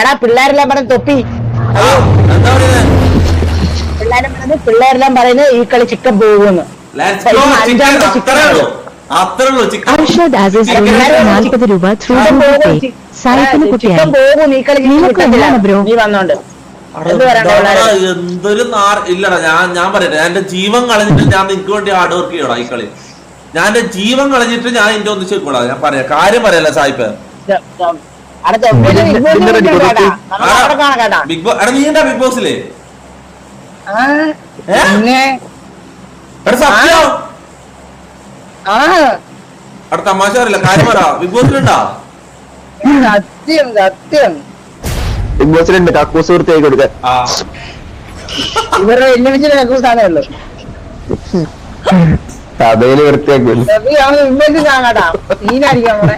എടാ പിള്ളേരെല്ലാം പറഞ്ഞ തൊപ്പി. പിള്ളേരും പറഞ്ഞത് പിള്ളേരെല്ലാം പറയുന്നത് ഈ കളി ചിക്കൻ പോകുമെന്ന്. നാൽപ്പത് രൂപ ത്രൂ സായിപ്പിന്. എന്താണ് ബ്രോ? നീ വന്നോണ്ട്? എന്തൊരു നാർ ഇല്ലടാ ഞാൻ ഞാൻ പറയട്ടെ. എന്റെ ജീവൻ കളഞ്ഞിട്ട് ഞാൻ നിനക്ക് വേണ്ടി ഹാർഡ് വർക്ക് ചെയ്യടാ ഈ കളി. ഞാൻ എന്റെ ജീവൻ കളഞ്ഞിട്ട് ഞാൻ എന്റെ ഒന്നിച്ച് കൂടാ ഞാൻ പറയാം. കാര്യം പറയല്ല സായിപ്പ്? ബിഗ് ബോസ് എടാ നീ എന്താ ബിഗ് ബോസിൽ? ആ, എടാ സത്യം? ആ അവിടെ തമാശ പറയില്ല? കാര്യം പറ. ബിഗ് ബോസിലുണ്ടാ? സത്യം സത്യം. ബിഗ് ബോസിലുണ്ട്. കക്കൂസ് വൃത്തിയായി കൊടുക്കാൻ. ആ. ഇവരുടെ വെല്ലുവിളിച്ചിട്ട് ഞങ്ങൾക്ക് സാധനമല്ലോ സഭയിൽ വൃത്തിയാക്കൂല ഇമ്മേജ് കാണാട്ടാ നീനായിരിക്കാം അവിടെ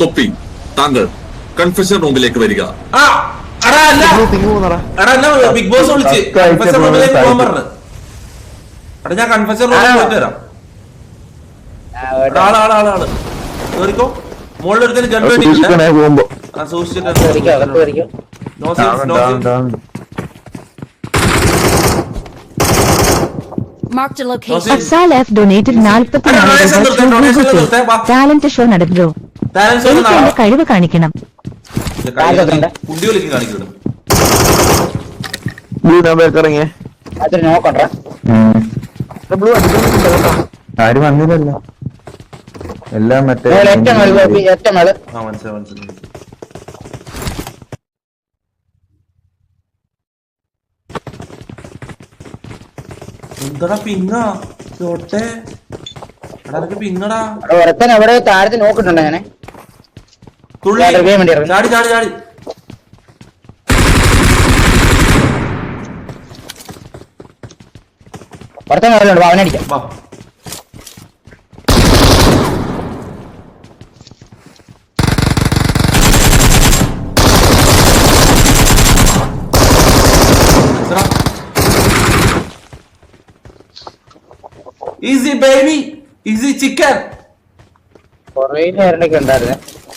തൊപ്പി താങ്കൾ കൺഫെഷൻ റൂമിലേക്ക് വരിക. ബിഗ് ബോസ് വിളിച്ച് കൺഫെഷൻ റൂമിലേക്ക് പോകാൻ. പറഞ്ഞു. എടാ ഞാൻ കൺഫെഷൻ റൂമിൽ. പോയിട്ട് വരാം. എടാ ആൾ ആൾ ആൾ ആൾ. കേറിക്കോ. മുകളിൽ ഒരുത്തിന് ഗൺ പോകുമ്പോ. ആ സൂക്ഷിച്ചിട്ട് no scenes no scenes Marked a location. Google നിർത്തേ, വാ. പേ ടാലന്റ് ഷോ നടന്നു? എനിക്ക് കഴിവ് കാണിക്കണം. കുണ്ടി വിളിക്കും കാണിക്കുന്നു ബ്ലൂ നമ്പർ ഇറങ്ങിയേ. അതൊരു നോക്കണ്ട ബ്ലൂ ആരും വന്നില്ലല്ലോ. എല്ലാം മറ്റേ എന്താടാ പിങ്ങ ചോട്ടെ. പിങ്ങടാ അവിടെ ഒരുത്തൻ അവിടെ താഴത്ത് നോക്കുന്നുണ്ട് അങ്ങനെ തുള്ളി. ചാടി ചാടി ചാടി. ഒരുത്തൻ മേലുണ്ട് അവനടിക്കാം ഈസി ബേബി ഈസി ചിക്കൻ കൊറേ നേരണ്ടൊക്കെ ഉണ്ടായിരുന്നെ.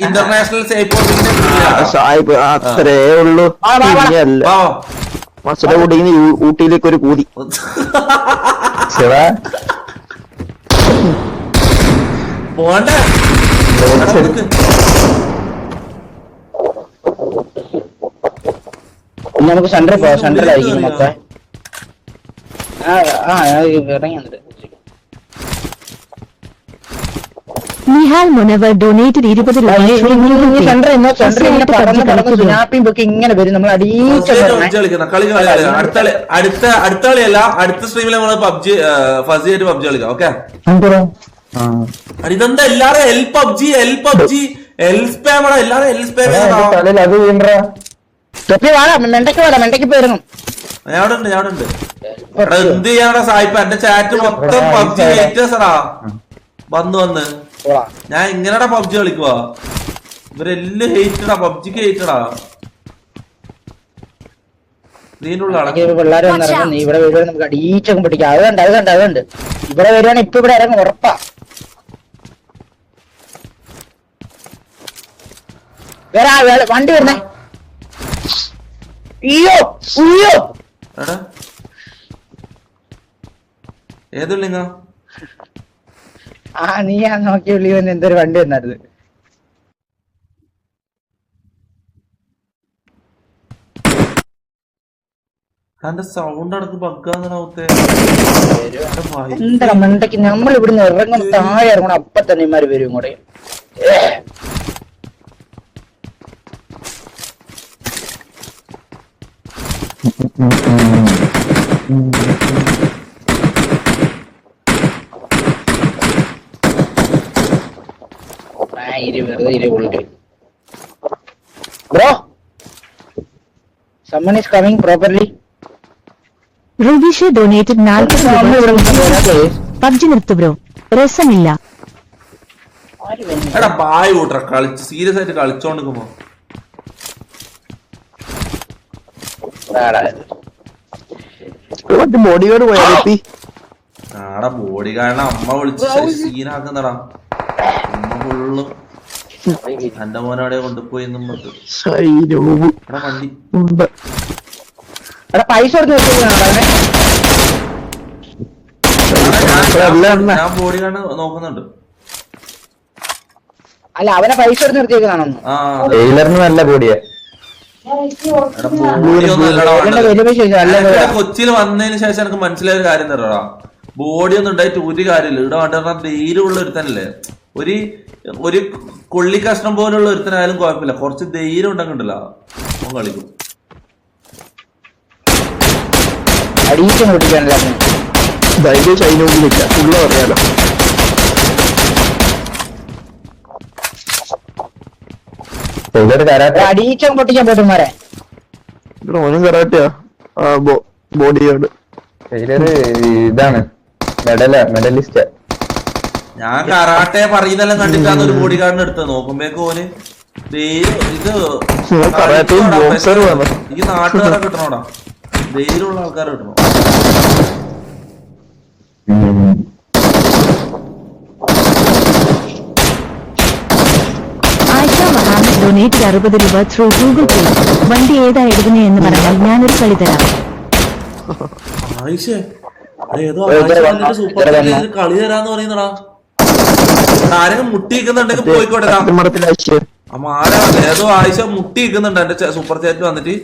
ഇന്റർനാഷണൽ ആ, അത്രേ ഉള്ളൂ. ഊട്ടിയിലേക്ക് ഒരു കൂതി. ശിവാ. പോണ്ടേ? നമുക്ക് സെന്ററിൽ പോവാം. സെന്ററിലായിരിക്കും മൊത്തം ആ ആ ഇറങ്ങി വന്നിട്ട് നിഹാൽ മുനവർ ഡൊണേറ്റഡ് ഇരുപത് ഇന്നോ സെന്റർ ഇങ്ങനെ വരും. നമ്മൾ അടുത്ത അടുത്ത അടുത്ത കളിയല്ല അടുത്ത സ്ട്രീമിൽ നമ്മൾ പബ്ജി ഫസി ആയിട്ട് പബ്ജി കളിക്കാം ഓക്കെ ആ. ഇതെന്താ? എല്ലാരും L PUBG L PUBG L spam ആണ്? എല്ലാരും എൽ സ്പാം മെണ്ടയ്ക്ക് വാടാ മെണ്ടയ്ക്ക് പോയിരുന്നു ഞാൻ അവിടെ ഉണ്ട് ഞാൻ അവിടെ ഉണ്ട്. എന്ത് ചെയ്യാനാ സായിപ്പ? എന്റെ ചാറ്റ് മൊത്തം പബ്ജി ഹേറ്റേഴ്സടാ വന്ന് വന്ന്. ഞാൻ ഇങ്ങനെടാ പബ്ജി കളിക്കുവാ. ഇവരെല്ലാം ഹേറ്റഡാ പബ്ജിക്ക് ഹേറ്റഡാ. പിള്ളേർ വന്നിറങ്ങും നീ ഇവിടെ നമുക്ക് പിടിക്കാം. ഇവിടെ വരുവാണെങ്കിൽ ഇപ്പൊ ഇവിടെ ഇറങ്ങും ഉറപ്പാ. വേറെ വണ്ടി വരുന്നേ. അയ്യോ അയ്യോ. എടാ. ഏതുള്ളിങ്ങ? ആ നീ ആ നോക്കി വിളിവൻ എന്തൊരു വണ്ടി വന്നായിരുന്നു നമ്മളിവിടുന്ന് സൗണ്ട് അടക്ക് ബഗ്ഗാന്നൗത്തെ എന്താ മണ്ടയ്ക്ക്? നമ്മൾ ഇവിടുന്ന് ഇറങ്ങും താഴെ ഇറങ്ങണം അപ്പൊ തന്നെ ഇമാര് വരും ഇങ്ങോട്ട്. ആ ഇരു വെറുതെ ഇരു ഉള്ളിൽ bro summon is coming properly റുബിഷ donated നാൽപ്പത് പബ്ജി നിർത്തു ബ്രോ രസമില്ല. എടാ ബായ് കൂട്ടറ കളിച്ച് സീരിയസ് ആയിട്ട് കളിച്ചോണ്ടിരിക്കുമ്പോ. ബോഡി ഗാർഡ് ആടാ. ബോഡി അമ്മ വിളിച്ച് സീനാക്കുന്നടാ അമ്മ ഫുള്ള് എടാ വണ്ടി ഉണ്ട് എടാ പൈസ കൊടുത്ത് നോക്കുന്നുണ്ട്. അല്ല അവനെ പൈസ കൊടുത്ത് ടൈലറിന് നല്ല കൂടിയ എടാ ബോഡി ഒന്നും അല്ലടാ അവന്റെ വേണ്ടത്. വലിയ പൈസ ചോദിച്ചു അല്ല ഇവിടെ കൊച്ചിയിൽ വന്നതിന് ശേഷം എനിക്ക് മനസ്സിലായ ഒരു കാര്യം തരാ ബോഡി ഒന്നും ഉണ്ടായിട്ട് ഒരു കാര്യമില്ല. ഇവിടെ വേണ്ട ധൈര്യമുള്ള ഒരുത്തനല്ലേ? ഒരു ഒരു കൊള്ളി കഷ്ണം പോലുള്ള ഒരുത്തനായാലും കുഴപ്പമില്ല. കുറച്ച് ധൈര്യം ഉണ്ടെങ്കിണ്ടല്ലോ. അവൻ കളിക്കും. ധൈര്യം ഫുള്ള് പറയാലോ. അടിയിച്ചും പൊട്ടിക്കാൻ പോട്ടുമാരെ ഓനും ഇതാണ്. മെഡല മെഡലിസ്റ്റ്. ഞാൻ കറാട്ടെ പറയുന്നെല്ലാം കണ്ടിട്ടാണ് ഒരു ബോഡി ഗാർഡിന് എടുത്തത്. നോക്കുമ്പോഴേക്ക് ഓന് ഇത് നാട്ടുകാരെ കിട്ടണോടാ ധൈര്യമുള്ള ആൾക്കാരെ കിട്ടണം. ഡൊനേറ്റഡ് അറുപത് രൂപ ത്രൂ ഗൂഗിൾ പേ വണ്ടി ഏതാ എടുക്കുന്നേ എന്ന് പറഞ്ഞാൽ ഞാനൊരു കളി തരാം. കളി തരാന്ന് പറയുന്നടാ സാധനം മുട്ടിക്കുന്നുണ്ടെങ്കിൽ പോയിക്കോട്ടെ മാല ഏതോ ആയിഷ മുട്ടിക്കുന്നുണ്ട് എന്റെ സൂപ്പർ ചാറ്റ് വന്നിട്ട്.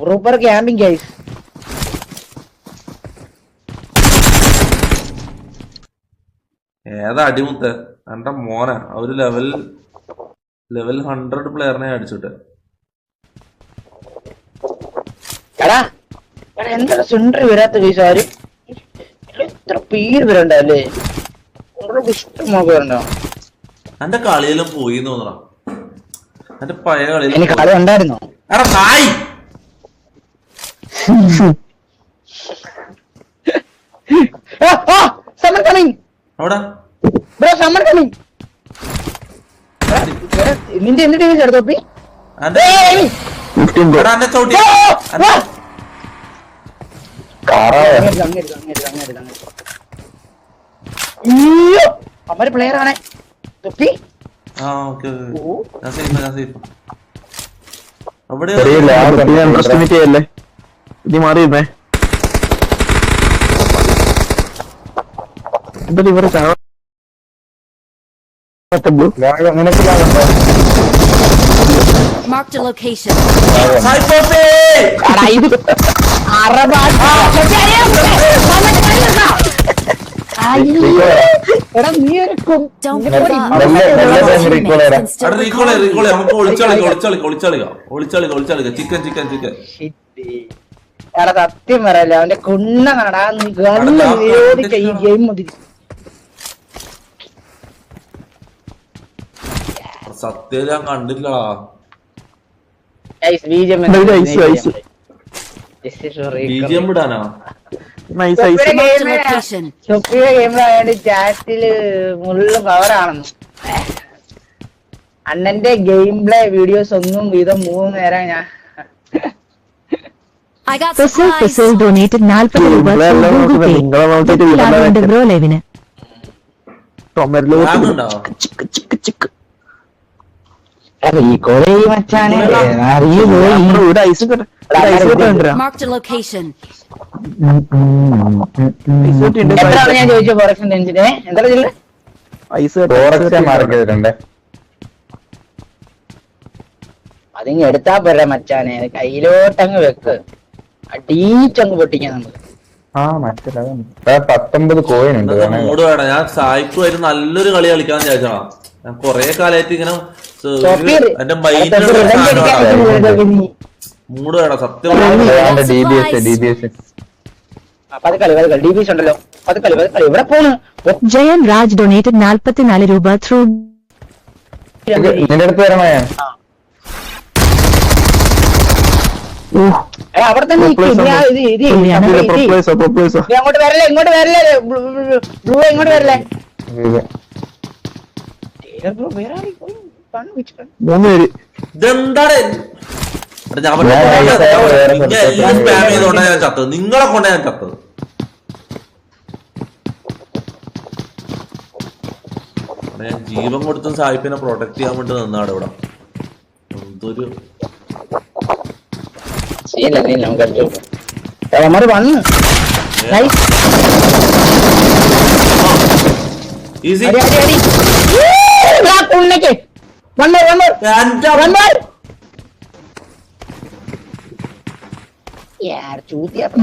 പ്രോപ്പർ ഏതാ അടിമുത്ത് എന്റെ മോന ഒരു ലെവൽ ലെവൽ ഹൺഡ്രഡ് പ്ലെയറിനെ അടിച്ചിട്ട്. എന്താ സുണ്ടറി വരാത്ത കേസ് ആരും? ഇഷ്ടമൊക്കെ വരണ്ടോ എന്റെ കളിയെല്ലാം പോയി എന്ന് തോന്നണ? എന്റെ പഴയ എനിക്ക് കളി ഉണ്ടായിരുന്നോ? എടാ നായി! സമ്മർ കമ്മിങ് അവിടെ ബ്രോ സമ്മർ കമ്മിങ് നിന്റെ എന്ത് ടീം എടുത്തോപ്പി എന്റെ ഫിഫ്റ്റീൻ എടാ എന്റെ ചവിട്ടി എന്റെ- പ്ലെയർ ആണ് തൊപ്പി. ആ ഓക്കേ ഞാൻ സേഫ് ഞാൻ സേഫ് അവിടെ ചെയ്യല്ലേ? ഇനി മാറിയിരുന്നേ. എന്താ ഇവിടെ ചാ ബ്ലൂ നിനക്ക് Marked a location. സായിപ്പോപ്പേ! എടാ നീ ഒരു കു- Don't നിനക്ക് ചിക്കൻ ചിക്കൻ ചിക്കൻ. എടാ സത്യം പറയല്ല അവന്റെ കുണ്ണ നീ ഗണ്ണ് അടാ, ഈ ഗെയിം മുതിരി സത്യം ഞാൻ കണ്ടില്ലടാ ഐസ് ബീജം ഇത് ഗെയിമിലായോണ്ട് ചാറ്റിൽ മുള്ളു പവറാണെന്ന് അണ്ണന്റെ ഗെയിം പ്ലേ വീഡിയോസ് ഒന്നും വീതം മൂന്ന് നേരം ഞാൻ ഫെസിൽ. ഫെസിൽ നാൽപ്പത് രൂപ ഗൂഗിൾ പേ ബ്രോ ലൈവിന് ചിക്ക് ചിക്ക് ചിക്ക് ഞാൻ ചോദിച്ച ഫോറക്ഷൻ ടെൻഷന് എന്താ ജില്ല ഐസ് മാർക്ക് ചെയ്തിട്ടുണ്ട്. അതിങ്ങ് എടുത്താ പോരാ മച്ചാനെ കയ്യിലോട്ടങ്ങ് വെക്ക്. അടീച്ചങ്ങ് പൊട്ടിക്കാൻ നമുക്ക്. ആ പത്തൊമ്പത് കോയിൻ ഉണ്ട്. മൂട് വേണം. ഞാൻ സായിപ്പുമായിട്ട് നല്ലൊരു കളി കളിക്കാൻ വിചാരിച്ചാ ഞാൻ കൊറേ കാലമായിട്ട് ഇങ്ങനെ എന്റെ നീ. മൂട് വേണം. സത്യം D B S D B S Jayan Raj donated നാൽപ്പത്തിനാല് രൂപ ത്രൂ നിന്റെ അടുത്ത് വരണോ ഞാൻ ഏ, അവിടെ തന്നെ നിക്ക്. ഇനി ആ ഇത് ഇത് പുള്ളിയാണ്. ഇത് ഇത്. പ്രൊപ്ലേസോ പ്രൊപ്ലേസോ തന്നെ അങ്ങോട്ട് വരല്ലേ? ഇങ്ങോട്ട് വരല്ലേ? ബ്ലൂ, ഇങ്ങോട്ട് വരല്ലേ. മൂന്ന് പേര്. ഇതെന്താണ്? നിങ്ങളെ കൊണ്ടാ ഞാൻ ചത്തത്. ഞാൻ ജീവൻ കൊടുത്തും സാഹിബിനെ പ്രൊട്ടക്ട് ചെയ്യാൻ വേണ്ടി നിന്നാണ് ഇവിടെ. എന്തൊരു ശരിയല്ല, നീ നമുക്ക് അടിച്ചു നോക്കാം. അവന്മാര് വന്ന്.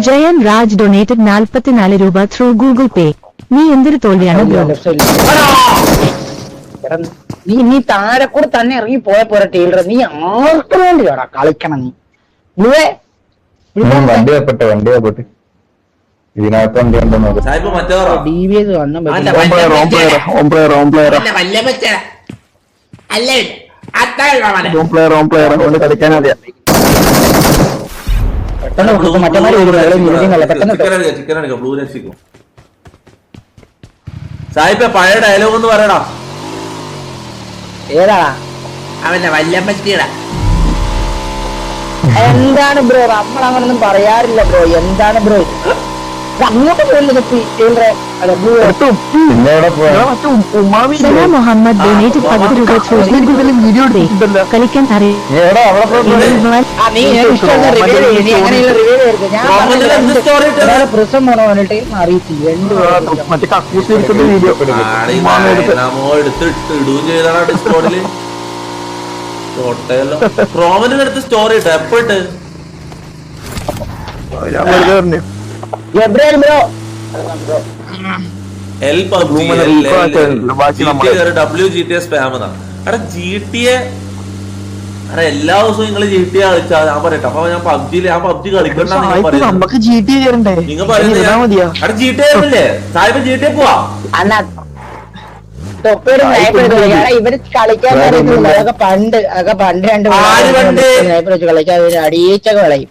ജയൻ രാജ് ഡൊണേറ്റഡ് നാൽപ്പത്തിനാല് രൂപ ത്രൂ ഗൂഗിൾ പേ നീ എന്തൊരു തോൽവിയാണ് നീ നീ താഴെ കൂടെ തന്നെ ഇറങ്ങി പോയ പോരാ ടീലർ നീ ആർക്ക് വേണ്ടിയാടാ കളിക്കണം നീ. ഇതിനകത്ത് വണ്ടി ഡി എസ് വന്ന കളിക്കാൻ അറിയാം. പെട്ടെന്ന് കൊടുക്കും മറ്റന്മാര് പെട്ടെന്ന് സാഹിബ് പഴയ ഡയലോഗ് ഒന്ന് പറയടാ. ഏതാ അവന്റെ വല്യമ്മച്ചിയുടെ. എന്താണ് ബ്രോ? നമ്മൾ അങ്ങനൊന്നും പറയാറില്ല ബ്രോ. എന്താണ് ബ്രോ അങ്ങോട്ട് പോയില്ല മുഹമ്മദ് രൂപ വീഡിയോ കളിക്കാൻ? പ്രിസം പോണോ അറിയിച്ചു കോട്ടയല്ലോ റോമനിന്റെ അടുത്ത് സ്റ്റോറി ഇട്ട? എപ്പോ ഇട്ട്? ഞാൻ വെറുതെ പറഞ്ഞു. ബ്രോ. എൽ റൂമിലെ ഉൾക്കൊള്ളാൻ പറ്റില്ല. ബാക്കി W G T A spam എന്നാ എടാ ജി ടി എ എടാ എല്ലാ ദിവസവും നിങ്ങൾ ജി ടി എ കളിച്ചാ ഞാൻ പറയട്ടെ. അപ്പൊ ഞാൻ പബ്ജിയിൽ ഞാൻ പബ്ജി കളിക്കണ്ട നിങ്ങൾ പറയുന്നത് നമുക്ക് ജി ടി നിങ്ങൾ പറയുന്നത് എടാ ജി എ ആയിരുന്നില്ലേ സാഹിബ് ജി ടി എ പോവാ. അന്നാ തൊപ്പയുടെ സ്നൈപ്പർ എടുത്തില്ല ഇവർ കളിക്കാൻ അറിയത്തില്ല അതൊക്കെ പണ്ട് അതൊക്കെ പണ്ട് രണ്ട്? സ്നൈപ്പർ വെച്ച് കളിക്കാൻ അടിയിച്ചൊക്കെ കളയും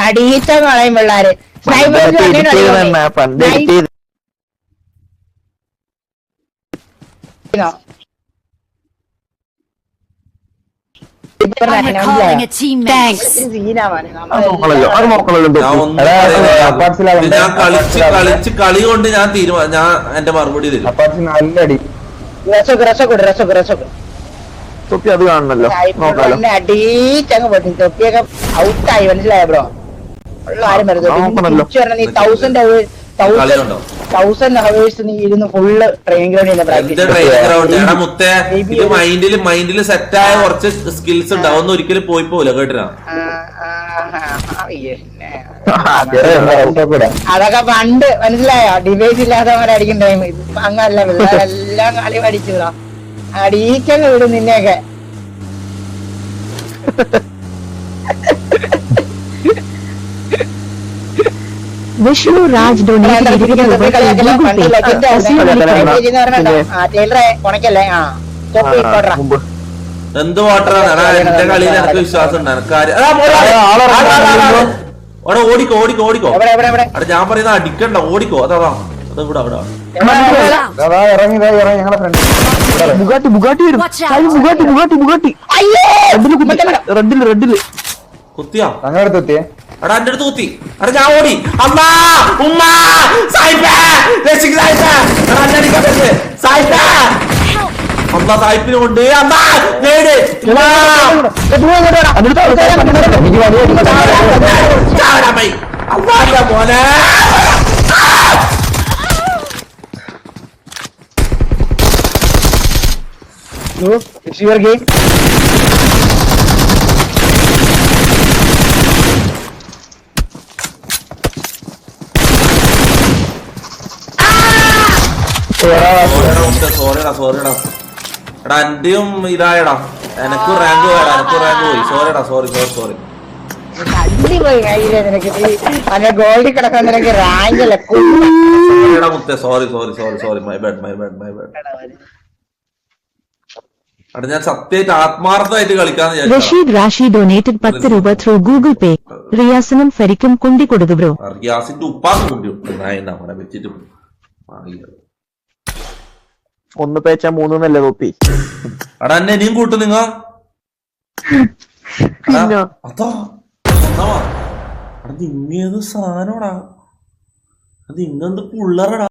അടിയിച്ചൊക്കെ കളയും പിള്ളാര്. സ്നൈപ്പർ വെച്ച് ഞാൻ കളിച്ച് കളിച്ച് കളി കൊണ്ട് ഞാൻ തീരുമാനം ഞാൻ എന്റെ മറുപടി തരും. നല്ല നല്ലടി തൊപ്പി അത് കാണണല്ലോ നോക്കാലോ അടിച്ചങ്ങ് പൊട്ടി തൊപ്പിയൊക്കെ ഔട്ടായി മനസ്സിലായ ബ്രോ ആരും. വരുന്നത് നീ തൗസൻഡ് തൗസൻഡ് ഹവേഴ്സ് നീ ഇരുന്ന് ഫുള്ള് ട്രെയിൻ ഗ്രൗണ്ടിൽ എന്റെ പ്രാക്ടീസ് എടാ മുത്തേ ഇത് മൈൻഡിൽ മൈൻഡിൽ സെറ്റായ കുറച്ച് സ്കിൽസ് ഉണ്ട് അതൊന്നും ഒരിക്കലും പോയി പോവില്ല കേട്ടിനാ അതൊക്കെ പണ്ട് മനസ്സിലായോ? ഡിവൈസ് ഇല്ലാത്തവരടിക്കും ടൈം അങ്ങല്ല പിള്ളേരെല്ലാം കളി പഠിച്ചതാ. അടീക്കങ്ങ് വിടും നിന്നെയൊക്കെ. വിഷ്ണു രാജ് എന്ത് വാട്ടറാണ് എന്റെ കളിയിൽ എനിക്ക് വിശ്വാസം ഉണ്ട് എടാ ഓടിക്കോ ഓടിക്കോ ഓടിക്കോ. അവിടെ ഞാൻ പറയുന്ന അടിക്കണ്ട ഓടിക്കോ. അതാ അതാ. ഇവിടെ അവിടെ ബുഗാട്ടി ബുഗാട്ടി വരും. ബുഗാട്ടി ബുഗാട്ടി ബുഗാട്ടി റെഡിൽ. റെഡിൽ കുത്തിയാ? ഞങ്ങളുടെ അടുത്ത് എടാ എന്റെ അടുത്ത് കുത്തി. എടാ ഞാൻ ഓടി. അമ്മാ ഉമ്മ സായിപ്പേ രക്ഷിക്ക് സായിപ്പേ എടാ എന്നെ അടിക്കാൻ പറ്റേ സായിപ്പേ. സായിപ്പിനെ കൊണ്ട് നേട്. സോറിയടാ സോറിയടാ എടാ എന്റെയും ഇതായടാ. എനക്ക് റാങ്ക് വേടാ എനക്ക് റാങ്ക് പോയി. സോറിടാ സോറി സോറി സോറി കയ്യിലെ നിനക്ക് നീ ഗോൾഡിൽ കിടക്കാൻ നിനക്ക് റാങ്കല്ലേ എടാ മുത്തേ sorry sorry sorry sorry my bad my bad my bad എടാ ഞാൻ സത്യമായിട്ട് ആത്മാർത്ഥമായിട്ട് കളിക്കാന്ന് വിചാരിച്ചു റഷീദ് റാഷി ഡൊനേറ്റഡ് പത്ത് രൂപ ത്രൂ ഗൂഗിൾ പേ റിയാസിനും ഫരിക്കും കുണ്ടി കൊടുത്തു ബ്രോ റിയാസിന്റെ ഉപ്പാക്ക് കുണ്ടി നായ നമ്മളെ വെച്ചിട്ട്. ഒന്ന് പേച്ച മൂന്നല്ലേ തൊപ്പി അടാ എന്നെ ഇനിയും കൂട്ടു നിങ്ങ. അത്? ഏത് സാധനോടാ. അത് ഇങ്ങെന്ത് പുള്ളറടാ